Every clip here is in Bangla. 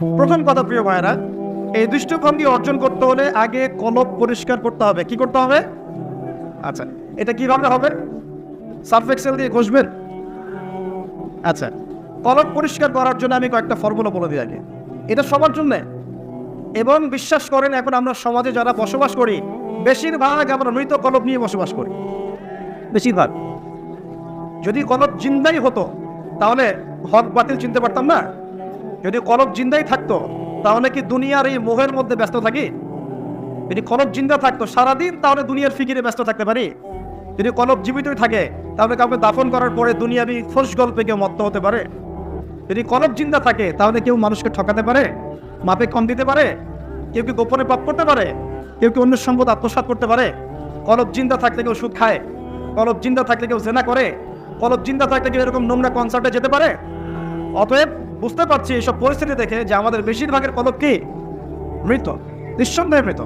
প্রথম কথা, প্রিয় ভাইরা এই দৃষ্টিভঙ্গি অর্জন করতে হলে আগে কলব পরিষ্কার করতে হবে। কি করতে হবে? আচ্ছা এটা কীভাবে হবে? সার্ফ এক্সেল দিয়ে ঘষবেন? আচ্ছা কলব পরিষ্কার করার জন্য আমি কয়েকটা ফর্মুলা বলে দিই আগে। এটা সবার জন্য। এবং বিশ্বাস করেন, এখন আমরা সমাজে যারা বসবাস করি, বেশিরভাগ আমরা মৃত কলব নিয়ে বসবাস করি। বেশিরভাগ। যদি কলব জিন্দাই হতো, তাহলে হক বাতিল চিনতে পারতাম না? যদি কলব জিন্দাই থাকতো, তাহলে কি দুনিয়ার এই মোহের মধ্যে ব্যস্ত থাকি? যদি কলব জিন্দা থাকতো সারাদিন, তাহলে দুনিয়ার ফিকিরে ব্যস্ত থাকতে পারি। যদি কলব জীবিতই থাকে, তাহলে কাউকে দাফন করার পরে দুনিয়াবি ফোস গল্পে কেউ মত্ত হতে পারে। যদি কলব জিন্দা থাকে, তাহলে কেউ মানুষকে ঠকাতে পারে, মাপে কম দিতে পারে, কেউ কি গোপনে পাপ করতে পারে, কেউ কি অন্য সম্পদ আত্মসাৎ করতে পারে। কলব জিন্দা থাকলে কেউ সুদ খায়, কলব জিন্দা থাকলে কেউ জেনা করে, কলব জিন্দা থাকলে কেউ এরকম নোংরা কনসার্টে যেতে পারে। অতএব বুঝতে পারছি এইসব পরিস্থিতি দেখে যে আমাদের বেশিরভাগের কলব কি? মৃত, নিঃসন্দেহে মৃত,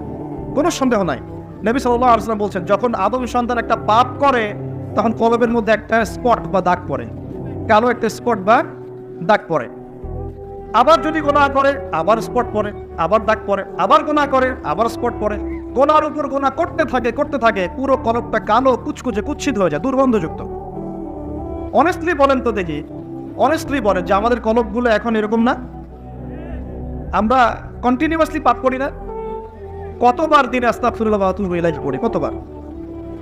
কোনো সন্দেহ নাই। নবী সাল্লাহ আলসালাম বলছেন, যখন আদম সন্তান একটা পাপ করে, তখন কলবের মধ্যে একটা স্পট বা দাগ পড়ে। কালো একটা স্পট বা দাগ পড়ে। আবার যদি গোনা করে, আবার স্পট পড়ে, আবার দাগ পড়ে, আবার গোনা করে, আবার স্পট পড়ে। গোনার উপর গোনা করতে থাকে করতে থাকে, পুরো কলবটা কালো, কুচকুচে কুচ্ছিত হয়ে যায়, দুর্গন্ধযুক্ত। অনেস্টলি বলেন তো দেখি অনেস্টলি বলে যে আমাদের কলবগুলো এখন এরকম না। আমরা কন্টিনিউয়াসলি পাপ করি না। কতবার দিনে আস্তাফুল্লাহ বাহাতুল ইলাজ পড়ি, কতবার?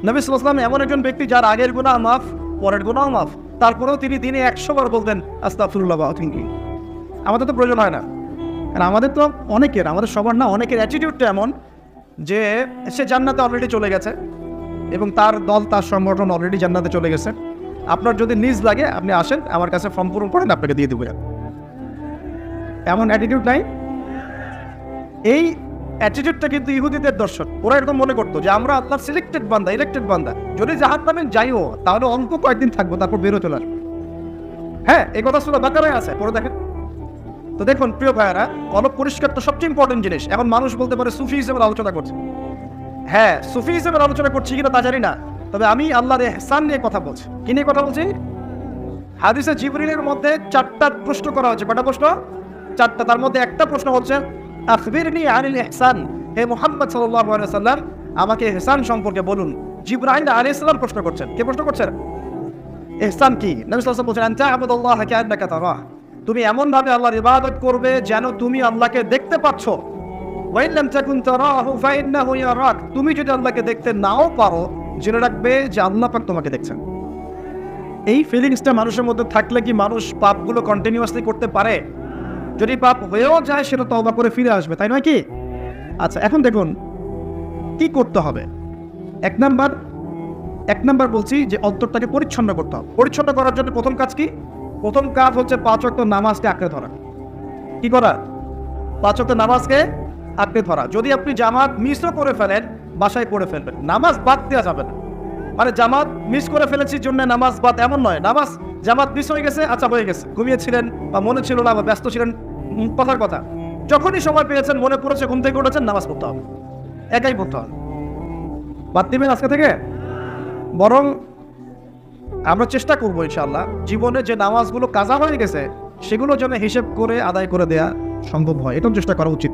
নবী সাল্লাম এমন একজন ব্যক্তি যার আগের গুণা মাফ, পরের গুণাও মাফ। তারপরেও তিনি দিনে একশো বার বলতেন আস্তাফুল্লাহ বাহাতুল আমাদের তো প্রয়োজন হয় না। কারণ আমাদের তো অনেকের, আমাদের সবার না অনেকের অ্যাটিটিউডটা এমন যে সে জান্নাতে অলরেডি চলে গেছে এবং তার দল, তার সংগঠন অলরেডি জান্নাতে চলে গেছে। আপনার যদি নিজ লাগে, আপনি আসেন, আমার কাছে ফর্ম পূরণ করেন, আপনাকে দিয়ে দেবো। এমন অ্যাটিটিউড নাই। এই অ্যাটিটিউডটা কিন্তু ইহুদিদের দর্শন। ওরা এরকম মনে করতো যে, আমরা আপনার সিলেক্টেড বান্দা ইলেক্টেড বান্দা। যদি জাহাজ নামে যাইও তাহলে অল্প কয়েকদিন থাকব, তারপর বেরো চলে আসব। হ্যাঁ এই কথা শুনে বাকারায় আছে পরে দেখেন। তো দেখুন, প্রিয় ভাইয়ারা পরিষ্কার তো সবচেয়ে ইম্পর্টেন্ট জিনিস। এখন মানুষ বলতে পারে, সুফি হিসেবে আলোচনা করছে। হ্যাঁ সুফি হিসেবে আলোচনা করছি কিনা তা জানি না। তবে আমি আল্লাহর এহসান নিয়ে কথা বলছি। কি নিয়ে কথা বলছি? হাদিসে জিবরিলের মধ্যে চারটা প্রশ্ন করা হচ্ছে কটা প্রশ্ন? চারটা। তার মধ্যে একটা প্রশ্ন হচ্ছে, আখবিরনি আনিল ইহসান। হে মুহাম্মদ আলাইহি সাল্লাম আমাকে এহসান সম্পর্কে বলুন। জিবরাইল আলাইহিস সালাম প্রশ্ন করছেন। কে প্রশ্ন করছেন? এহসান কি? নবী ওয়াসাল্লাম বলছেন আনতা আবুদুল্লাহ কাআন্নাকা তারাহ। তুমি এমন ভাবে আল্লাহর ইবাদত করবে যেন তুমি আল্লাহকে দেখতে পাচ্ছ। ওয়াইন লাম তাকুন তারাহু ফাইন্নাহু ইয়ারাক। তুমি যদি আল্লাহকে দেখতে নাও পারো জেনে রাখবে যে আল্লাহ পাক তোমাকে দেখছেন। এই ফিলিংসটা মানুষের মধ্যে থাকলে কি মানুষ পাপগুলো কন্টিনিউয়াসলি করতে পারে? যদি পাপ হয়েও যায়, সেটা তওবা করে ফিরে আসবে, তাই নয় কি? আচ্ছা এখন দেখুন, কি করতে হবে? এক নাম্বার এক নাম্বার বলছি যে অন্তরটাকে পরিচ্ছন্ন করতে হবে। পরিচ্ছন্ন করার জন্য প্রথম কাজ কি? প্রথম কাজ হচ্ছে পাঁচ ওয়াক্ত নামাজকে আঁকড়ে ধরা। কি করা? পাঁচ ওয়াক্ত নামাজকে আঁকড়ে ধরা। যদি আপনি জামাত মিসও করে ফেলেন বাসায় পড়ে ফেলবেন। নামাজ বাদ দেওয়া যাবে না। মানে জামাত মিস করে ফেলেছি জন্য নামাজ বাদ এমন নয়। নামাজ জামাত মিস হয়ে গেছে আচ্ছা হয়ে গেছে। ঘুমিয়েছিলেন বা মনে ছিল না বা ব্যস্ত ছিলেন কথার কথা। যখনই সময় পেয়েছেন, মনে পড়েছে, ঘুম থেকে উঠেছেন, নামাজ পড়তে হবে। একাই পড়তে হবে। বাদ দিবেন আজকে থেকে? বরং আমরা চেষ্টা করব ইনশাল্লাহ জীবনে যে নামাজগুলো কাজা হয়ে গেছে, সেগুলো যেন হিসেব করে, আদায় করে দেয়া সম্ভব হয়। এটাও চেষ্টা করা উচিত।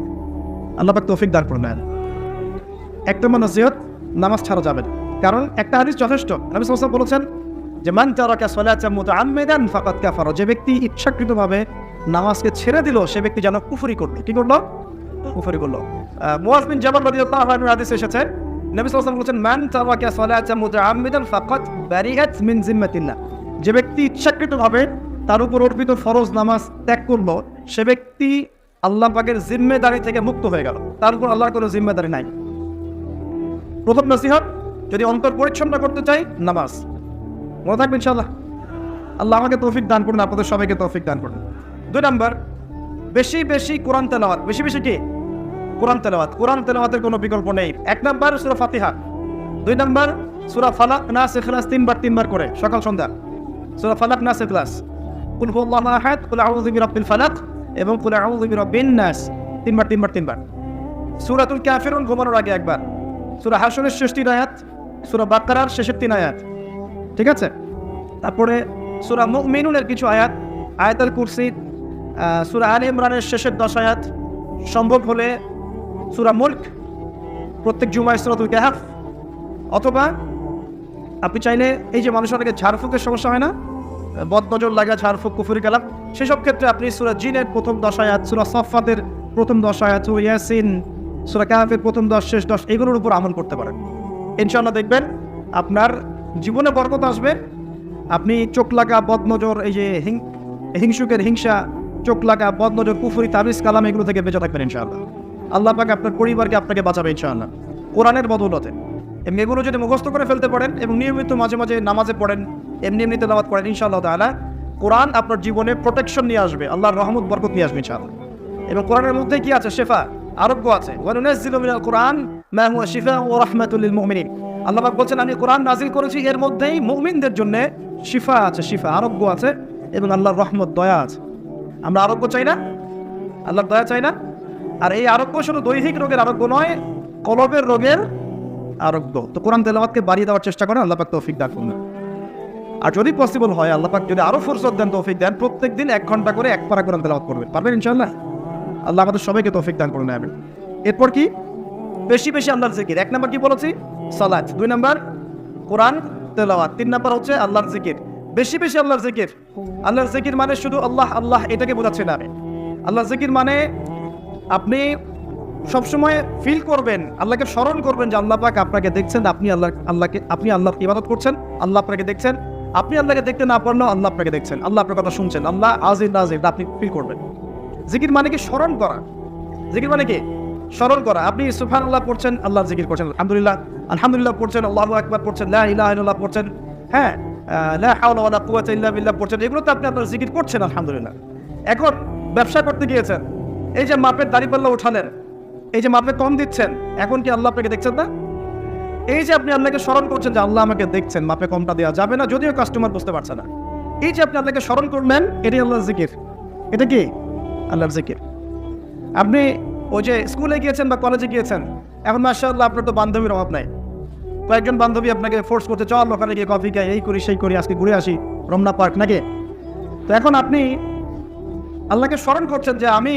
আল্লাহ পাক তৌফিক করে নেন এক নম্বর নামাজ ছাড়া যাবে না। কারণ একটা হাদিস যথেষ্ট। নবী ওয়াসাল্লাম বলেছেন যে মান তারাকা সালাতা মুতাআম্মিদান ফাকাদ কাফারা। যে ব্যক্তি ইচ্ছাকৃতভাবে নামাজকে ছেড়ে দিল সে ব্যক্তি যেন কুফরি করল। কি করল? কুফরি করল। আহ, মুয়াজ বিন জাবাল রাদিয়াল্লাহু আনহু হাদিস এসেছে নবী সাল্লাল্লাহু বলেছেন মান তারাকা সালাতা মুতাআম্মিদান ফাকাদ বারিআত মিন জিম্মাতিল্লাহ যে ব্যক্তি ইচ্ছাকৃতভাবে তার উপর অর্পিত ফরজ নামাজ ত্যাগ করল সে ব্যক্তি আল্লাহ পাকের জিম্মেদারি থেকে মুক্ত হয়ে গেল। তার উপর আল্লাহর কোনো জিম্মেদারি নাই। প্রথম নসিহত, যদি অন্তর পরিচ্ছন্ন করতে চাই, নামাজ। মনে থাকবে ইনশাল্লাহ আল্লাহ আমাকে তৌফিক দান করুন, আপনাদের সবাইকে তৌফিক দান করুন। দুই নম্বর, বেশি বেশি কোরআন তেলাওয়াত। বেশি বেশি কি? কোরআন তেলাওয়াত। কোরআন তেলাওয়াতের কোনো বিকল্প নেই। এক নম্বর, সুরা ফাতিহা। দুই নম্বর, সুরা ফালাক না ইখলাস তিনবার তিনবার করে, সকাল, সন্ধ্যা। সুরা ফালাক না ইখলাস। কুল হুয়াল্লাহু আহাদ, কুল আউযু ফালাক এবং কুল আউযু বিরাব্বিন নাস। তিনবার তিনবার তিনবার। সূরাতুল কাফিরুন ঘুমানোর আগে একবার। সূরা হাসরের শেষ তিন আয়াত, সূরা বাকারার শেষের তিন আয়াত। ঠিক আছে? তারপরে সূরা মুমিনুনের কিছু আয়াত, আয়াতুল কুরসি সুরা আল ইমরানের শেষের দশ আয়াত। সম্ভব হলে সুরা মুল্ক, প্রত্যেক জুমায় সুরাতুল কাহাফ, অথবা আপনি চাইলে এই যে মানুষের অনেকে ঝাড়ফুকের সমস্যা হয় না, বদনজর লাগা ঝাড়ফুক, কুফুরি কালাম, সেসব ক্ষেত্রে আপনি সুরা জিনের প্রথম দশ আয়াত, সুরা সফাতের প্রথম দশ আয়াত, সুরা ইয়াসিন সুরা কাহাফের প্রথম দশ, শেষ দশ, এগুলোর উপর আমল করতে পারেন। ইনশাল্লাহ দেখবেন আপনার জীবনে বরকত আসবে। আপনি চোখ লাগা বদনজর, এই যে হিংসুকের হিংসা, চোখ লাগা বদনজর, কুফুরি, তাবিজ, কালাম, এগুলো থেকে বেঁচে থাকবেন ইনশাআল্লাহ। আল্লাহ পাক আপনার পরিবারকে আপনাকে বাঁচাবে ইনশাআল্লাহ। কোরআনের বদৌলতে। এমনি এগুলো যদি মুখস্থ করে ফেলতে পারেন এবং নিয়মিত মাঝে মাঝে নামাজে পড়েন, এমনি এমনি তেলাওয়াত করেন, ইনশাআল্লাহ তাআলা কোরআন আপনার জীবনে প্রোটেকশন নিয়ে আসবে, আল্লাহর রহমত, বরকত নিয়ে আসবে ইনশাআল্লাহ। এবং কোরআনের মধ্যে কি আছে? শেফা আরোগ্য আছে। কোরআন শিফা পাক বলছেন, আমি কোরআন করেছি, এর মধ্যেই শিফা আছে, শিফা, আরোগ্য আছে এবং রহমত, দয়া আছে। আমরা আরোগ্য আল্লাহর দয়া আর এই শুধু দৈহিক রোগের আরোগ্য নয়, কলবের রোগের আরোগ্য। তো কোরআন তেলাওয়াতকে বাড়িয়ে দেওয়ার চেষ্টা করেন, আল্লাহ তৌফিক আর যদি পসিবল হয়, আল্লাহ যদি আরও ফুরসত দেন, তৌফিক দেন প্রত্যেক দিন এক ঘণ্টা করে এক পারা কোরআন তেলাওয়াত করবেন। পারবেন ইনশাআল্লাহ? আল্লাহ আমাদের সবাইকে তৌফিক দান করুন, আমিন। এরপর কি? বেশি বেশি আল্লাহর জিকির। এক নাম্বার কি বলেছি? সালাত। দুই নাম্বার, কোরআন, তেলাওয়াত। তিন নাম্বার হচ্ছে আল্লাহর জিকির। বেশি বেশি আল্লাহর জিকির। আল্লাহর জিকির মানে শুধু আল্লাহ আল্লাহ এটাকে বোঝাচ্ছে না। আমি আল্লাহর জিকির মানে আপনি সবসময় ফিল করবেন, আল্লাহকে স্মরণ করবেন যে আল্লাহ পাক আপনাকে দেখছেন, আপনি আল্লাহ আল্লাহকে, আপনি আল্লাহর ইবাদত করছেন, আল্লাহ আপনাকে দেখছেন। আপনি আল্লাহকে দেখতে না পারলেও আল্লাহ আপনাকে দেখছেন। আল্লাহ আপনার কথা শুনছেন। আল্লাহ আজির নাজির আপনি ফিল করবেন। জিকির মানে কি স্মরণ করা? জিকির মানে কি? স্মরণ করা। আপনি সুফান আল্লাহ পড়ছেন আল্লাহ জিকির করছেন। আলহামদুলিল্লাহ আলহামদুলিল্লাহ পড়ছেন আল্লাহ আকবার পড়ছেন লা ইলাহা পড়ছেন হ্যাঁ আহ, লা হাওলা কুওয়াতা ইল্লা বিল্লাহ পড়ছেন। এগুলো তো আপনি আপনার জিকির করছেন আলহামদুলিল্লাহ। এখন ব্যবসা করতে গিয়েছেন এই যে মাপের দাড়িপাল্লা উঠালেন এই যে মাপে কম দিচ্ছেন এখন কি আল্লাহ আপনাকে দেখছেন না? এই যে আপনি আল্লাহকে স্মরণ করছেন যে আল্লাহ আমাকে দেখছেন মাপে কমটা দেওয়া যাবে না যদিও কাস্টমার বুঝতে পারছে না। এই যে আপনি আল্লাহকে স্মরণ করলেন এটাই আল্লাহ জিকির। এটা কি? আল্লাহর জিকির। আপনি ওই যে স্কুলে গিয়েছেন বা কলেজে গিয়েছেন, এখন মার্শাল্লাহ আপনার তো বান্ধবীর অভাব নাই। কয়েকজন বান্ধবী আপনাকে ফোর্স করতে চল ওখানে গিয়ে কফি খাই, এই করি, সেই করি, আজকে ঘুরে আসি, রমনা পার্ক নাকি? তো এখন আপনি আল্লাহকে স্মরণ করছেন যে আমি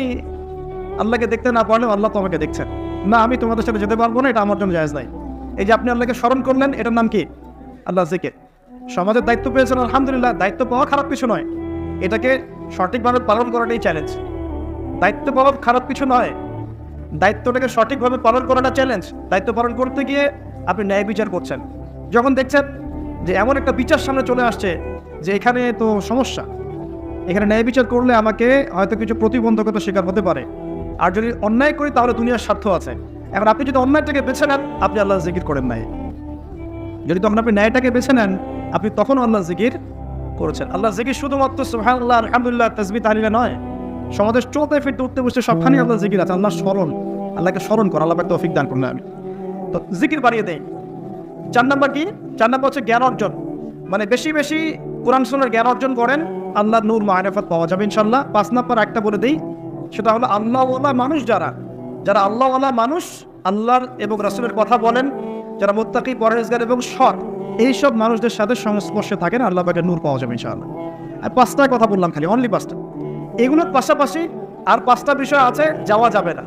আল্লাহকে দেখতে না পারলেও আল্লাহ তো আমাকে দেখছেন। না, আমি তোমাদের সাথে যেতে পারব না, এটা আমার জন্য জায়জ নাই। এই যে আপনি আল্লাহকে স্মরণ করলেন, এটার নাম কি? আল্লাহ জিকির। সমাজের দায়িত্ব পেয়েছেন, আলহামদুলিল্লাহ, দায়িত্ব পাওয়া খারাপ কিছু নয়। এটাকে সঠিকভাবে পালন করাটাই চ্যালেঞ্জ দায়িত্ব পালন খারাপ কিছু নয়। দায়িত্বটাকে সঠিকভাবে পালন করাটা চ্যালেঞ্জ দায়িত্ব পালন করতে গিয়ে আপনি ন্যায় বিচার করছেন। যখন দেখছেন যে এমন একটা বিচার সামনে চলে আসছে যে এখানে তো সমস্যা। এখানে ন্যায় বিচার করলে আমাকে হয়তো কিছু প্রতিবন্ধকতা শিকার হতে পারে। আর যদি অন্যায় করি তাহলে দুনিয়ার স্বার্থ আছে। এখন আপনি যদি অন্যায়টাকে বেছে নেন, আপনি আল্লাহ জিকির করেন নাই। যদি তখন আপনি ন্যায়টাকে বেছে নেন, আপনি তখন আল্লাহ জিকির করেছেন। আল্লাহ জিকির শুধুমাত্র সুবহানাল্লাহ, আলহামদুলিল্লাহ তসবি তাহলিলা নয়। সমাজের চলতে ফিরতে উঠতে বসতে সবখানে আল্লাহ জিকির আছে। আল্লাহ স্মরণ, আল্লাহকে স্মরণ করা, আল্লাহ তৌফিক দান করুন আমি তো জিকির বাড়িয়ে দেই। চার নাম্বার কি? চার নাম্বার হচ্ছে জ্ঞান অর্জন। মানে বেশি বেশি কোরআন সুন্নার জ্ঞান অর্জন করেন আল্লাহ নূর, মায়রাফত পাওয়া যাবে ইনশাল্লাহ পাঁচ নাম্বার একটা বলে দেই, সেটা হলো আল্লাহওয়ালা মানুষ যারা যারা আল্লাহওয়ালা মানুষ, আল্লাহর এবং রাসূলের কথা বলেন, যারা মোত্তাকি, পরহেজগার এবং সৎ, এইসব মানুষদের সাথে সংস্পর্শে থাকেন, আল্লাহ নূর পাওয়া যাবে ইনশাআল্লাহ। আর পাঁচটা কথা বললাম খালি অনলি পাঁচটা। এগুলোর পাশাপাশি আর পাঁচটা বিষয় আছে, যাওয়া যাবে না।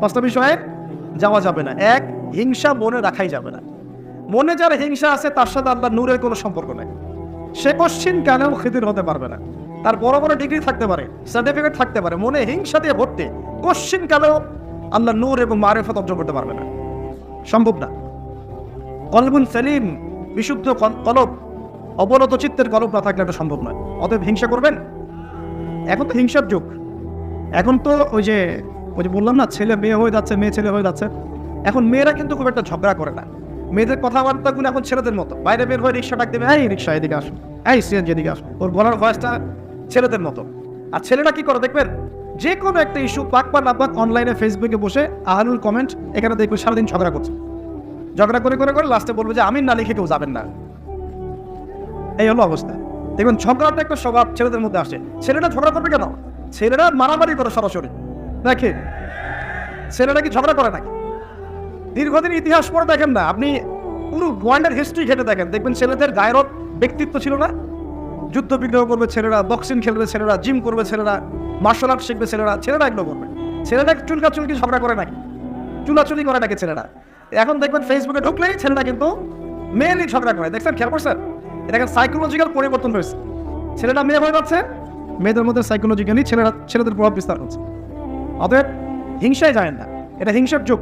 পাঁচটা বিষয়ে যাওয়া যাবে না। এক, হিংসা মনে রাখাই যাবে না। মনে যার হিংসা আছে, তার সাথে আল্লাহ নূরের কোনো সম্পর্ক নেই। সে কোশ্চিন কেন খিদির হতে পারবে না? তার বড় বড় ডিগ্রি থাকতে পারে সার্টিফিকেট থাকতে পারে, মনে হিংসা দিয়ে ভর্তি, কোশ্চিন কেন আল্লাহ নূর এবং মারেফত অর্জন করতে পারবে না? সম্ভব না। কলবুন সেলিম, বিশুদ্ধ কল- কলব, অবনত চিত্তের কলব না থাকলে এটা সম্ভব নয়। অতএব হিংসা করবেন? এখন তো হিংসার যুগ। এখন তো ওই যে ওই যে বললাম না, ছেলে মেয়ে হয়ে যাচ্ছে, মেয়ে ছেলে হয়ে যাচ্ছে। এখন মেয়েরা কিন্তু খুব একটা ঝগড়া করে না। মেয়েদের কথাবার্তাগুলো এখন ছেলেদের মতো। বাইরে বের হয়ে রিক্সা ডাক দেবে, এই রিক্সা এদিকে আসো। এই সিএনজি এদিকে আসো। ওর বলার ভয়েসটা ছেলেদের মতো। আর ছেলেরা কি করে দেখবেন? যে কোনো একটা ইস্যু পাক বা না পাক অনলাইনে ফেসবুকে বসে আহানুল কমেন্ট এখানে দেখবে সারাদিন ঝগড়া করছে। ঝগড়া করে করে করে লাস্টে বলবে যে আমি না লিখে কেউ যাবেন না। এই হলো অবস্থা। দেখবেন ঝগড়াটা একটা স্বভাব ছেলেদের মধ্যে আসে। ছেলেরা ঝগড়া করবে কেন? ছেলেরা মারামারি করে সরাসরি। দেখে? ছেলেরা কি ঝগড়া করে নাকি? দীর্ঘদিন ইতিহাস পড়ে দেখেন না। আপনি পুরো ওয়ার্ল্ডের হিস্ট্রি ঘেটে দেখেন। দেখবেন ছেলেদের গায়ের ব্যক্তিত্ব ছিল না। যুদ্ধ বিগ্রহ করবে ছেলেরা বক্সিং খেলবে ছেলেরা জিম করবে ছেলেরা মার্শাল আর্ট শিখবে ছেলেরা ছেলেরা এগুলো করবে। ছেলেরা চুলকা চুলকি ঝগড়া করে নাকি? চুলাচুলি করে নাকি ছেলেরা? এখন দেখবেন ফেসবুকে ঢুকলেই ছেলেরা কিন্তু মেয়েলি ঝগড়া করে। দেখছেন? খেয়াল করছেন? এটা সাইকোলজিক্যাল পরিবর্তন হয়েছে। ছেলেরা মেয়ে হয়ে যাচ্ছে, মেয়েদের মধ্যে সাইকোলজিক্যালি ছেলেরা ছেলেদের প্রভাব বিস্তার হচ্ছে। অতএব হিংসায় যায় না। এটা হিংসার যুগ।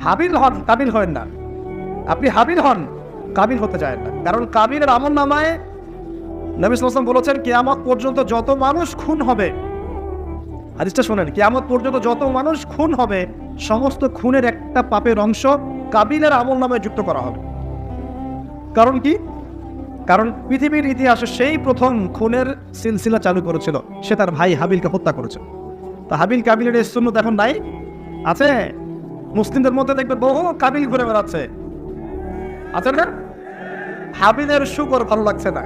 হাবিল হন, কাবিল হন না। আপনি হাবিল হন, কাবিল হতে চায় না। কারণ কাবিলের আমল নামায় নবী সালাম বলেছেন, কেয়ামত পর্যন্ত যত মানুষ খুন হবে, হাদিসটা শোনেন, কেয়ামত পর্যন্ত যত মানুষ খুন হবে, সমস্ত খুনের একটা পাপের অংশ কাবিলের আমল নামে যুক্ত করা হবে। কারণ কি? কারণ পৃথিবীর ইতিহাসে সেই প্রথম খুনের সিলসিলা চালু করেছিল। সে তার ভাই হাবিলকে হত্যা করেছে। তা হাবিল কাবিলের এই সুন্নত এখন নাই? আছে? মুসলিমদের মধ্যে দেখবে বহু কাবিল ঘুরে বেড়াচ্ছে। আছে না? হাবিলের শুকর ভালো লাগছে না।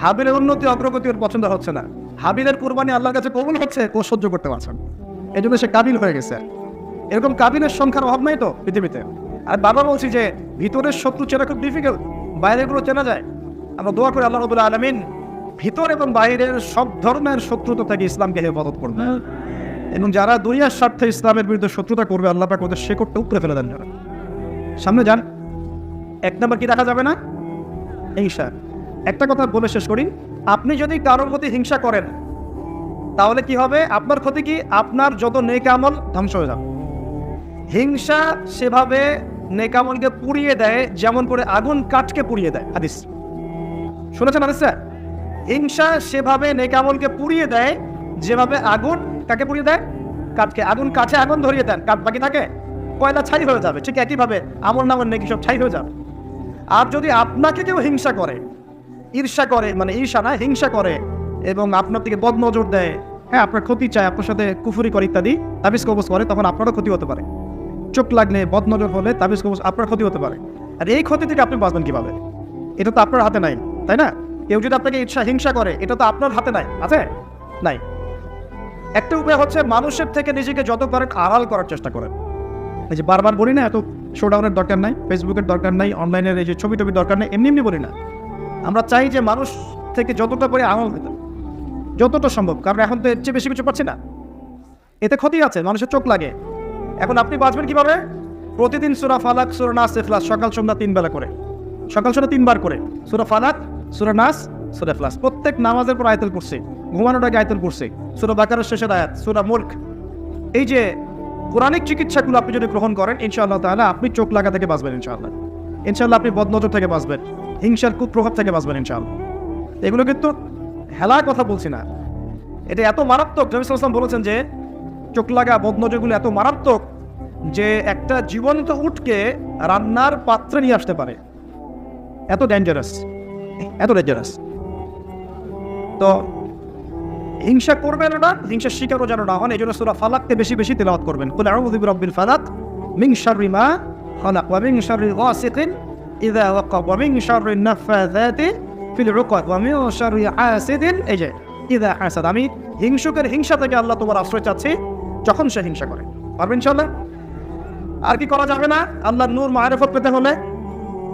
হাবিলের উন্নতি অগ্রগতি ওর পছন্দ হচ্ছে না। হাবিলের কুরবানি আল্লাহর কাছে কবুল হচ্ছে, ও সহ্য করতে পারছে না। এই জন্য সে কাবিল হয়ে গেছে। এরকম কাবিলের সংখ্যার অভাব নাই তো পৃথিবীতে। আর বাবা বলছি যে, ভিতরের শত্রু চেনা খুব ডিফিকাল্ট বাইরেগুলো চেনা যায়। আমরা দোয়া করি আল্লাহ রবুল্লা আলমিন ভিতর এবং বাইরের সব ধরনের শত্রুতা থেকে ইসলামকে হেফাজত করবে। এবং যারা দুনিয়ার স্বার্থে ইসলামের বিরুদ্ধে শত্রুতা করবে আল্লাহ পাক ওদের শেকড়টা উপরে ফেলে দেন যারা। সামনে যান। এক নম্বর কি দেখা যাবে না? হিংসা। একটা কথা বলে শেষ করি আপনি যদি কারোর প্রতি হিংসা করেন তাহলে কি হবে? আপনার ক্ষতি কি? আপনার যত নেক আমল ধ্বংস হয়ে যাবে। হিংসা সেভাবে নেকামলকে পুড়িয়ে দেয় যেমন করে আগুন কাঠকে পুড়িয়ে দেয় হাদিস। শুনেছেন হাদিস স্যার হিংসা সেভাবে নেকামলকে পুড়িয়ে দেয়, যেভাবে আগুন কাকে পুড়িয়ে দেয়? কাঠকে। আগুন কাঠে আগুন ধরিয়ে দেন। কাঠ বাকি থাকে? কয়লা ছাই হয়ে যাবে। ঠিক একইভাবে আমল নামল নেকি সব ছাই হয়ে যাবে। আর যদি আপনাকে কেউ হিংসা করে, ঈর্ষা করে মানে ঈর্ষা না, হিংসা করে, এবং আপনার দিকে বদনজর দেয় হ্যাঁ আপনার ক্ষতি চায়, আপনার সাথে কুফুরি করে ইত্যাদি, তাবিজ কবজ করে, তখন আপনারও ক্ষতি হতে পারে। চোখ লাগলে বদনজর হলে তাবিজ কবজ আপনার ক্ষতি হতে পারে। আর এই ক্ষতি থেকে আপনি বাঁচবেন কীভাবে? এটা তো আপনার হাতে নাই। তাই না? কেউ যদি আপনাকে ঈর্ষা হিংসা করে, এটা তো আপনার হাতে নাই। আছে? নাই। একটা উপায় হচ্ছে মানুষের থেকে নিজেকে যত পারেন আড়াল করার চেষ্টা করেন। এই যে বারবার বলি না, এত শোডাউনের দরকার নাই ফেসবুকের দরকার নাই অনলাইনের এই যে ছবি টবি দরকার নেই, এমনি এমনি বলি না। আমরা চাই যে মানুষ থেকে যতটা করে আড়াল হতে যতটা সম্ভব, কারণ এখন তো এর চেয়ে বেশি কিছু পাচ্ছি না। এতে ক্ষতি আছে, মানুষের চোখ লাগে। এখন আপনি বাঁচবেন কীভাবে? প্রতিদিন সুরা ফালাক, সুরা নাস সকাল, সন্ধ্যা তিন বেলা করে। সকাল সন্ধ্যা তিনবার করে। সুরা ফালাক, সুরা নাস, সুরা ফ্লাস প্রত্যেক নামাজের পর আয়তল করছে ঘুমানোর আগে আয়তল করছে সুরা বাকারের শেষের আয়াত, সুরা মুল্ক। এই যে কোরআনিক চিকিৎসাগুলো আপনি যদি গ্রহণ করেন, ইনশাআল্লাহ তাহলে আপনি চোখ লাগা থেকে বাঁচবেন, ইনশাআল্লাহ। ইনশাআল্লাহ আপনি বদনজর থেকে বাঁচবেন, হিংসার কুপ্রভাব থেকে বাঁচবেন, ইনশাআল্লাহ। এগুলো কিন্তু হেলার কথা বলছি না। এটা এত মারাত্মক, নবী সাল্লাম বলেছেন যে চোখ লাগা, বদনজরগুলো এত মারাত্মক যে একটা জীবন্ত উটকে রান্নার পাত্রে নিয়ে আসতে পারে। এত ডেঞ্জারাস এত ডেঞ্জারাস তো হিংসা করবেন না হিংসার শিকারও যেন না হন, এই জন্য সুরা ফালাককে বেশি বেশি তেলাওয়াত করবেন। কুল আউযু বিরাব্বিল ফালাক মিন শাররি মা খালাক ওয়া শাররি গাসিকিন ইযা ওয়াকাব ওয়া শাররি নাফাযাতি ফিল উকাদ ওয়া শাররি হাসিদিন এই যে, ইযা হাসাদ আমি হিংসুকের হিংসা থেকে আল্লাহ তোমার আশ্রয় চাচ্ছি যখন সে হিংসা করে। পারবেন ইনশাআল্লাহ? আর কি করা যাবে না? আল্লাহর নূর মারিফত পেতে হলে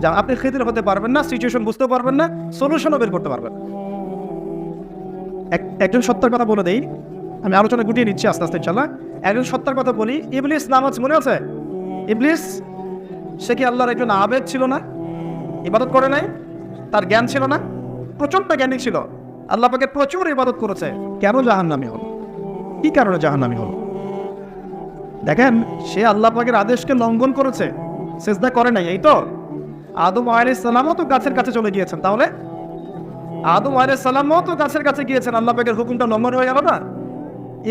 যা আপনি খেতির হতে পারবেন না সিচুয়েশন বুঝতে পারবেন না সলিউশনও বের করতে পারবেন। এক- একজন সত্যের কথা বলে দেই, আমি আলোচনা গুটিয়ে নিচ্ছি আস্তে আস্তে ইনশাল্লাহ একজন সত্যের কথা বলি, ইবলিস নামাজ মনে আছে? ইবলিস, সে কি আল্লাহর একজন আবেদ ছিল না? ইবাদত করে নাই? তার জ্ঞান ছিল না? প্রচণ্ড জ্ঞানী ছিল। আল্লাহ পাকে প্রচুর ইবাদত করেছে। কেন জাহান্নামি হল? কি কারণে জাহান্নামি হল? দেখেন, সে আল্লাহ পাকের আদেশকে লঙ্ঘন করেছে, সেজদা করে নাই, এই তো? আদম আলাইহিস সালামও তো গাছের কাছে চলে গিয়েছেন, তাহলে? আদম আলাইহিস সালামও তো গাছের কাছে গিয়েছেন, আল্লাহ পাকের হুকুমটা লঙ্ঘন হয়ে গেল না?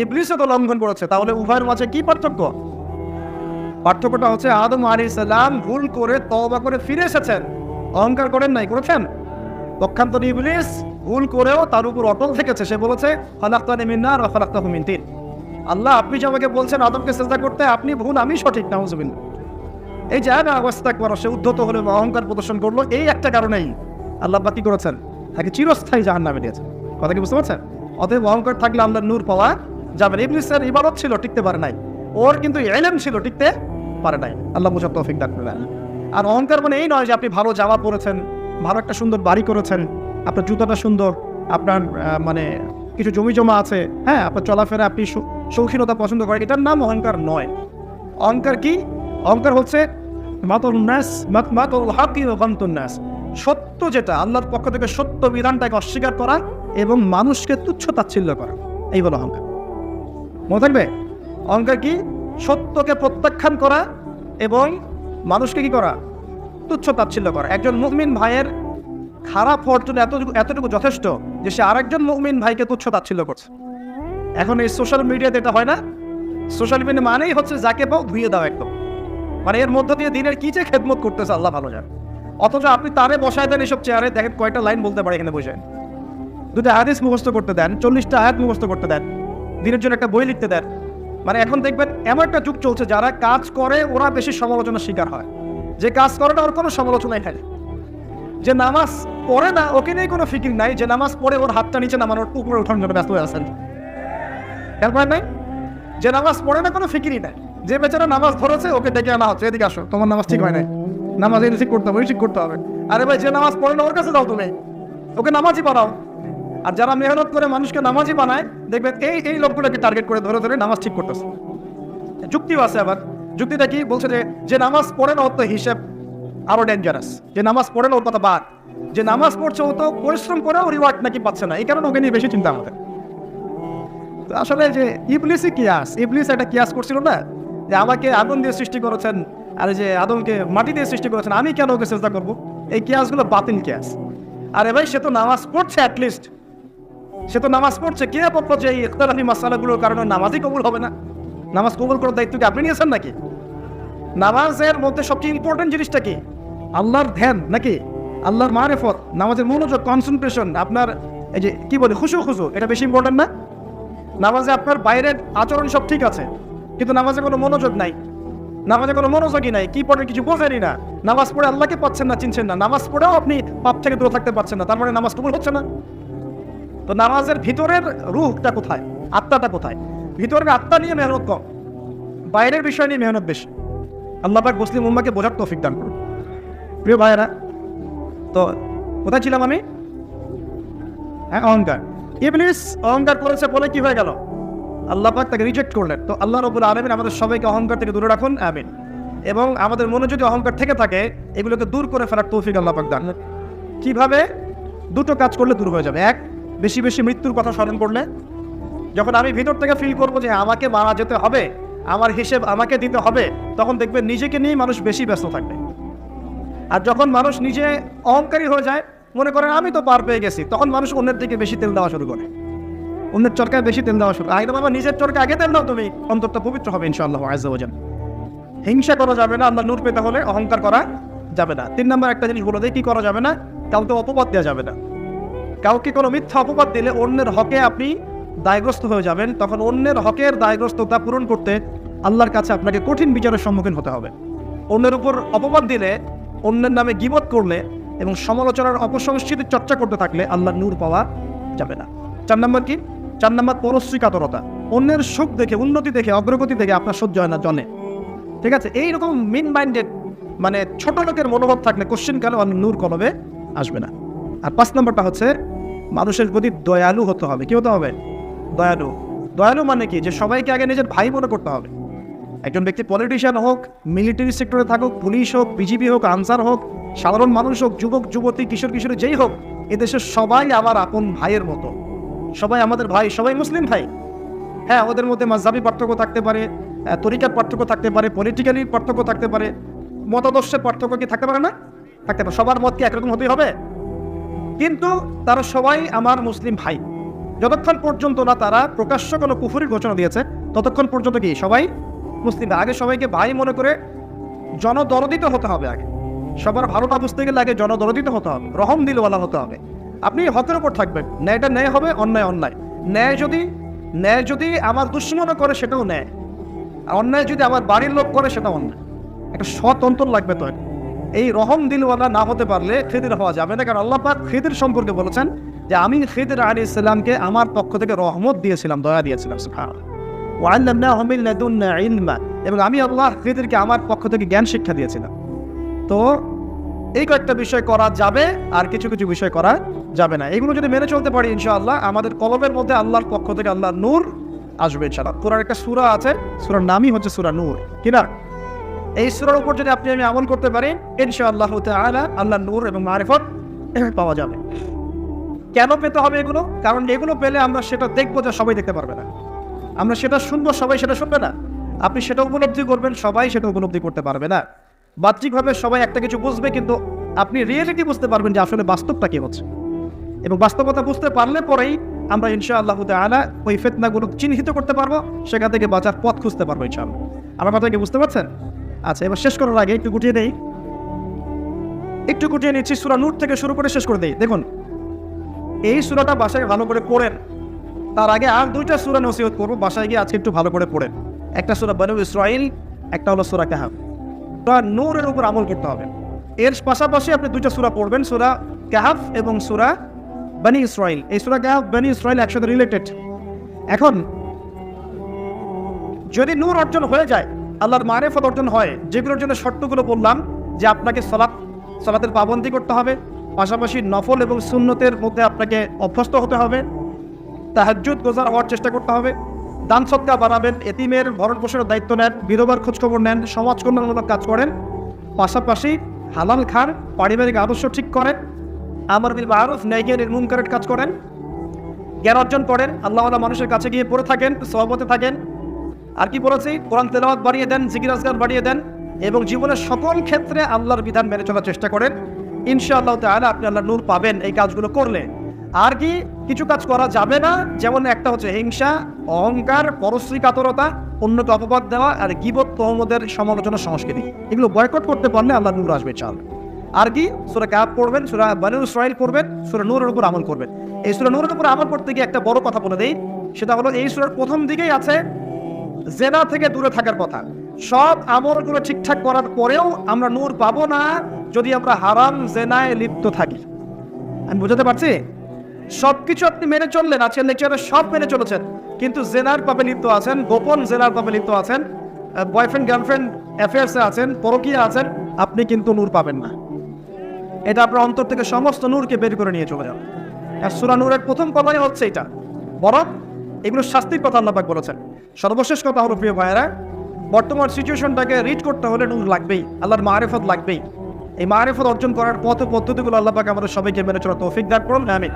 ইবলিসও তো লঙ্ঘন করেছে, তাহলে উভয়ের মাঝে কি পার্থক্য? পার্থক্যটা হচ্ছে আদম আলাইহিস সালাম ভুল করে তওবা করে ফিরে এসেছেন। অহংকার করেন নাই, করেছেন? পক্ষান্তর ইবলিস ভুল করেও তার উপর অটল থেকেছে, সে বলেছে ফালাক্তানি মিন নার ওয়া ফালাক্তাহু তিন। আল্লাহ, আপনি যে আমাকে বলছেন আদমকে চেষ্টা করতে, আপনি ভুল, আমি সঠিক না নাউজুবিল্লাহ। এই যে না অবস্থা করা সে উদ্ধত হলে বা অহংকার প্রদর্শন করল, এই একটা কারণেই আল্লাহ বা কি করেছেন? তাকে চিরস্থায়ী জাহান নামে দিয়েছেন কথা কি বুঝতে পারছেন? অতএব অহংকার থাকলে আল্লাহ নূর পাওয়া যাবে না। ইবাদত ছিল, টিকতে পারে নাই। ওর কিন্তু এলেম ছিল, টিকতে পারে নাই। আল্লাহ মুসাব তৌফিক দান করলেন আর অহংকার মানে এই নয় যে আপনি ভালো জামা পরেছেন, ভালো একটা সুন্দর বাড়ি করেছেন, আপনার জুতাটা সুন্দর, আপনার মানে কিছু জমি জমা আছে হ্যাঁ আপনার চলাফেরা আপনি শৌখিনতা পছন্দ করেন, এটার নাম অহংকার নয়। অহংকার কি? অহংকার হচ্ছে মাতুল নাস মাত- মাতুল হাকি ও গন্তুন নাস। সত্য যেটা, আল্লাহর পক্ষ থেকে সত্য বিধানটাকে অস্বীকার করা এবং মানুষকে তুচ্ছ তাচ্ছিল্য করা। এই বলো অহংকার। মনে থাকবে? অহংকার কি? সত্যকে প্রত্যাখ্যান করা এবং মানুষকে কি করা? তুচ্ছ তাচ্ছিল্য করা। একজন মুমিন ভাইয়ের খারাপ জন্য এতটুকু এতটুকু যথেষ্ট যে সে আরেকজন মুমিন ভাইকে তুচ্ছ তাচ্ছিল্য করছে। এখন এই সোশ্যাল মিডিয়াতে এটা হয় না। সোশ্যাল মিডিয়া মানেই হচ্ছে যাকে পাও ধুয়ে দাও একদম। মানে এর মধ্য দিয়ে দিনের কি যে খেদমত করতেছে, আল্লাহ ভালো জানে। অথচ আপনি তারে বসায় দেন এসব চেয়ারে, দেখেন কয়টা লাইন বলতে পারে এখানে বসে। দুটা হাদিস মুখস্থ করতে দেন, চল্লিশটা আয়াত মুখস্থ করতে দেন, দিনের জন্য একটা বই লিখতে দেন। মানে এখন দেখবেন এমন একটা যুগ চলছে, যারা কাজ করে ওরা বেশি সমালোচনার শিকার হয়। যে কাজ করে না, ওর কোনো সমালোচনাই খায় যে নামাজ পড়ে না, ওকে নিয়ে কোনো ফিকির নাই। যে নামাজ পড়ে ওর হাতটা নিচে নামানোর উপরে ওঠানোর জন্য ব্যস্ত হয়ে আছেন। এরপর নাই? যে নামাজ পড়ে না, কোনো ফিকিরই নাই। যে বেচারা নামাজ ধরেছে ওকে ডেকে আনা হচ্ছে। এদিকে আসো, তোমার নামাজ ঠিক হয় নাই। নামাজ এই ঠিক করতে হবে ঠিক করতে হবে। আরে ভাই, যে নামাজ পড়ে না, ওর কাছে যাও তুমি। ওকে নামাজই বানাও আর যারা মেহনত করে মানুষকে নামাজই বানায় দেখবেন এই এই লোকগুলোকে টার্গেট করে ধরে ধরে নামাজ ঠিক করতেছে। যুক্তিও আছে আবার। যুক্তিটা কি? বলছে যে যে নামাজ পড়ে না, ওর তো হিসেব আরও ডেঞ্জারাস যে নামাজ পড়ে না, ওর কথা বাদ। যে নামাজ পড়ছে, ও তো পরিশ্রম করে ও রিওয়ার্ড নাকি পাচ্ছে না। এই কারণে ওকে নিয়ে বেশি চিন্তা আমাদের। আসলে যে ইবলিসই কিয়াস, ইবলিস একটা কিয়াস করছিল না? যে আমাকে আগুন দিয়ে সৃষ্টি করেছেন আর যে আদমকে মাটি দিয়ে সৃষ্টি করেছেন, আমি কেন ওকে চেষ্টা করব? এই কিয়াসগুলো বাতিল কিয়াস। আরে ভাই, সে তো নামাজ পড়ছে অ্যাটলিস্ট সে তো নামাজ পড়ছে। কে পক্ষ যে এই ইখতালাফি মাসালাগুলোর কারণে নামাজই কবুল হবে না? নামাজ কবুল করার দায়িত্ব কি আপনি নিয়েছেন নাকি? নামাজের মধ্যে সবচেয়ে ইম্পর্টেন্ট জিনিসটা কি? আল্লাহর ধ্যান নাকি? আল্লাহর মারেফত, নামাজের মনোযোগ কনসেন্ট্রেশন আপনার এই যে কি বলে, খুশু খুশু, এটা বেশি ইম্পর্টেন্ট না? নামাজে আপনার বাইরের আচরণ সব ঠিক আছে। কিন্তু নামাজে কোনো মনোযোগ নাই। নামাজে কোনো মনোযোগই নাই। কি পড়ে কিছু বোঝেনই না। নামাজ পড়ে আল্লাহকে পাচ্ছেন না, চিনছেন না। নামাজ পড়েও আপনি পাপ থেকে দূরে থাকতে পারছেন না। তার মানে নামাজ কবুল হচ্ছে না। তো নামাজের ভিতরের রুহটা কোথায়? আত্মাটা কোথায়? ভিতরের আত্মা নিয়ে মেহনত কম। বাইরের বিষয় নিয়ে মেহনত বেশি। আল্লাহ পাক মুসলিম উম্মাকে বোঝার তৌফিক দান করুন। প্রিয় ভাইয়েরা, তো কোথায় ছিলাম আমি? হ্যাঁ অহংকার। ইবলিস অহংকার করেছে বলে কি হয়ে গেল? আল্লাহ পাক তাকে রিজেক্ট করলেন। তো আল্লাহ রবুল আলমিন আমাদের সবাইকে অহংকার থেকে দূরে রাখুন, আমিন। এবং আমাদের মনে যদি অহংকার থেকে থাকে, এগুলোকে দূর করে ফেলার তৌফিক আল্লাহ পাক দান। কীভাবে? দুটো কাজ করলে দূর হয়ে যাবে। এক, বেশি বেশি মৃত্যুর কথা স্মরণ করলে। যখন আমি ভিতর থেকে ফিল করব যে আমাকে মারা যেতে হবে, আমার হিসেব আমাকে দিতে হবে, তখন দেখবেন নিজেকে নিয়ে মানুষ বেশি ব্যস্ত থাকবে। আর যখন মানুষ নিজে অহংকারী হয়ে যায়, মনে করেন আমি তো পার পেয়ে গেছি, তখন মানুষ অন্যের দিকে বেশি তেল দেওয়া শুরু করে। অন্যের চরকায় বেশি তেল দেওয়া শুরু আগে বাবা, নিজের চরকা আগে তেল দাও তুমি। অন্তরটা পবিত্র হবে ইনশাআল্লাহ আজান হিংসা করা যাবে না, আল্লাহ নূর পেতে হলে অহংকার করা যাবে না। তিন নম্বর একটা জিনিস বলে দেয় কি করা যাবে না? কাউকে অপবাদ দেওয়া যাবে না। কাউকে কোনো মিথ্যা অপবাদ দিলে অন্যের হকে আপনি দায়গ্রস্ত হয়ে যাবেন। তখন অন্যের হকের দায়গ্রস্ততা পূরণ করতে আল্লাহর কাছে আপনাকে কঠিন বিচারের সম্মুখীন হতে হবে। অন্যের উপর অপবাদ দিলে, অন্যের নামে গিবত করলে এবং সমালোচনার অপসংস্কৃতির চর্চা করতে থাকলে আল্লাহর নূর পাওয়া যাবে না। চার নম্বর কি? চার নম্বর পরশ্রী কাতরতা অন্যের সুখ দেখে, উন্নতি দেখে, অগ্রগতি দেখে আপনার সহ্য হয় না জনে ঠিক আছে? এইরকম মিন মাইন্ডেড মানে ছোট লোকের মনোভাব থাকলে কোশ্চেন কেন আর নূর কলবে আসবে না। আর পাঁচ নম্বরটা হচ্ছে, মানুষের প্রতি দয়ালু হতে হবে। কি হতে হবে? দয়ালু। দয়ালু মানে কি? যে সবাইকে আগে নিজের ভাই মনে করতে হবে। একজন ব্যক্তি পলিটিশিয়ান হোক মিলিটারি সেক্টরে থাকুক পুলিশ হোক বিজিবি হোক, আনসার হোক, সাধারণ মানুষ হোক, যুবক, যুবতী, কিশোর, কিশোরী, যেই হোক, এদেশের সবাই আমার আপন ভাইয়ের মতো। সবাই আমাদের ভাই, সবাই মুসলিম ভাই। হ্যাঁ ওদের মধ্যে মাঝাবি পার্থক্য থাকতে পারে তরিকার পার্থক্য থাকতে পারে পলিটিক্যালি পার্থক্য থাকতে পারে, মতাদর্শের পার্থক্য কি থাকতে পারে না? থাকতে পারে। সবার মত কি একরকম হতেই হবে? কিন্তু তারা সবাই আমার মুসলিম ভাই। যতক্ষণ পর্যন্ত না তারা প্রকাশ্য কোনো কুফুরির ঘোষণা দিয়েছে, ততক্ষণ পর্যন্ত কি সবাই মুসলিম ভাই। আগে সবাইকে ভাই মনে করে জনদরদিত হতে হবে আগে। সবার ভালোটা বুঝতে গেলে আগে জনদরদিত হতে হবে, রহম দিলওয়ালা হতে হবে। আপনি হকের ওপর থাকবেন। ন্যায়টা ন্যায় হবে, অন্যায় অন্যায়। ন্যায় যদি ন্যায় যদি আমার দুশ্মনও করে, সেটাও ন্যায়। আর অন্যায় যদি আমার বাড়ির লোক করে, সেটাও অন্যায়। একটা সৎ অন্তর লাগবে তো এই রহম দিলওয়ালা না হতে পারলে খেদির হওয়া যাবে না। কারণ আল্লাহ পাক খেদির সম্পর্কে বলেছেন যে, আমি খেদির আলী ইসলামকে আমার পক্ষ থেকে রহমত দিয়েছিলাম, দয়া দিয়েছিলাম। এবং আমি আল্লাহ খেদিরকে আমার পক্ষ থেকে জ্ঞান শিক্ষা দিয়েছিলাম। তো এই কয়েকটা বিষয় করা যাবে, আর কিছু কিছু বিষয় করা যাবে না। এগুলো যদি মেনে চলতে পারি, ইনশাআল্লাহ, আমাদের কলমের মধ্যে আল্লাহর পক্ষ থেকে আল্লাহ নূর আসবে, ইনশাআল্লাহ। কোরআন একটা সুরা আছে, সুরার নামই হচ্ছে সূরা নূর। কিনা এই সুরার উপর যদি আপনি আমি আমল করতে পারি ইনশাআল্লাহ তাআলা আল্লাহ নূর এবং মারিফত পাওয়া যাবে। কেন পেতে হবে এগুলো? কারণ এগুলো পেলে আমরা সেটা দেখব যে সবাই দেখতে পারবে না। আমরা সেটা শুনব, সবাই সেটা শুনবে না। আপনি সেটা উপলব্ধি করবেন, সবাই সেটা উপলব্ধি করতে পারবে না। বাহ্যিকভাবে সবাই একটা কিছু বুঝবে, কিন্তু আপনি রিয়েলিটি বুঝতে পারবেন যে আসলে বাস্তবটা কি হচ্ছে। এবং বাস্তবতা বুঝতে পারলে পরেই আমরা ইনশা আল্লাহ আলা ওই ফেতনাগুলো চিহ্নিত করতে পারব, সেখান থেকে বাঁচার পথ খুঁজতে পারব ইনশাআল্লাহ। আমার কথা কি বুঝতে পারছেন? আচ্ছা এবার শেষ করার আগে একটু গুটিয়ে নেই। একটু গুটিয়ে নিচ্ছি, সুরা নূর থেকে শুরু করে শেষ করে দেই। দেখুন, এই সুরাটা বাসায় ভালো করে পড়েন। তার আগে আর দুইটা সুরা নসিহত করব, বাসায় গিয়ে আজকে একটু ভালো করে পড়েন। একটা সুরা বানু ইসরাইল একটা হলো সুরা কাহাব সুরা নূরের উপর আমল করতে হবে। এর পাশাপাশি আপনি দুইটা সুরা পড়বেন, সুরা কাহাফ এবং সুরা বানি ইসরাইল এই সুরা কাহাফ, বানি ইসরাইল একসাথে রিলেটেড এখন, যদি নূর অর্জন হয়ে যায়, আল্লাহর মারেফত অর্জন হয়, যেগুলোর জন্য শর্তগুলো বললাম, যে আপনাকে সলাৎ সলাতের পাবন্দি করতে হবে, পাশাপাশি নফল এবং সুন্নতের মধ্যে আপনাকে অভ্যস্ত হতে হবে, তাহাজ্জুদ গোজার হওয়ার চেষ্টা করতে হবে দান সৎকা বাড়াবেন। এতিমের ভরণ পোষণের দায়িত্ব নেন। বিধবার খোঁজখবর নেন। সমাজ কল্যাণমূলক কাজ করেন। পাশাপাশি হালাল খান পারিবারিক আদর্শ ঠিক করেন। আমার বিল মারুফ, ন্যায়কে নির্মুমকারের কাজ করেন। জ্ঞান অর্জন করেন। আল্লাহ মানুষের কাছে গিয়ে পড়ে থাকেন সহবতে থাকেন। আর কি বলেছি? কোরআন তেলাওয়াত বাড়িয়ে দেন, জিকির আজগার বাড়িয়ে দেন এবং জীবনের সকল ক্ষেত্রে আল্লাহর বিধান মেনে চলার চেষ্টা করেন। ইনশাআল্লাহ তাহলে আপনি আল্লাহ নূর পাবেন। এই কাজগুলো করলে আর কি কিছু কাজ করা যাবে না, যেমন একটা হচ্ছে হিংসা, অহংকার পরশ্রী কাতরতা অন্যকে অপবাদ দেওয়া আর গিবত তহমদের সমালোচনা সংস্কৃতি। এগুলো বয়কট করতে পারলে আল্লাহ নূর আসবে চাল আর কি, সুরা ক্যাব পড়বেন, সুরা বানু ইসরাইল করবেন সুরা নূরের উপর আমল করবেন। এই সুরা নূরের উপর আমল করতে গিয়ে একটা বড় কথা বলে দেই, সেটা হলো এই সুরার প্রথম দিকেই আছে, জেনা থেকে দূরে থাকার কথা। সব আমলগুলো ঠিকঠাক করার পরেও আমরা নূর পাবো না যদি আমরা হারাম জেনায় লিপ্ত থাকি। আমি বুঝাতে পারছি? সব কিছু আপনি মেনে চললেন, আজকের লেকচারে সব মেনে চলেছেন। কিন্তু জেনার পাপে লিপ্ত আছেন, গোপন জেনার পাপে লিপ্ত আছেন বয়ফ্রেন্ড গার্লফ্রেন্ড অ্যাফেয়ার্সে আছেন, পরকীয়া আছেন, আপনি কিন্তু নূর পাবেন না। এটা আপনার অন্তর থেকে সমস্ত নূরকে বের করে নিয়ে চলে যাবে। আর সুরা নূরের প্রথম কথাই হচ্ছে এটা। বরং এগুলো শাস্তির কথা আল্লাপাক বলেছেন। সর্বশেষ কথা হলো, প্রিয় ভাইয়েরা, বর্তমান সিচুয়েশনটাকে রিড করতে হলে নূর লাগবেই, আল্লাহর মারেফত লাগবেই। এই মারেফত অর্জন করার পথ পদ্ধতিগুলো আল্লাপাক আমাদের সবাইকে মেনে চলা তৌফিক দান করুন আমি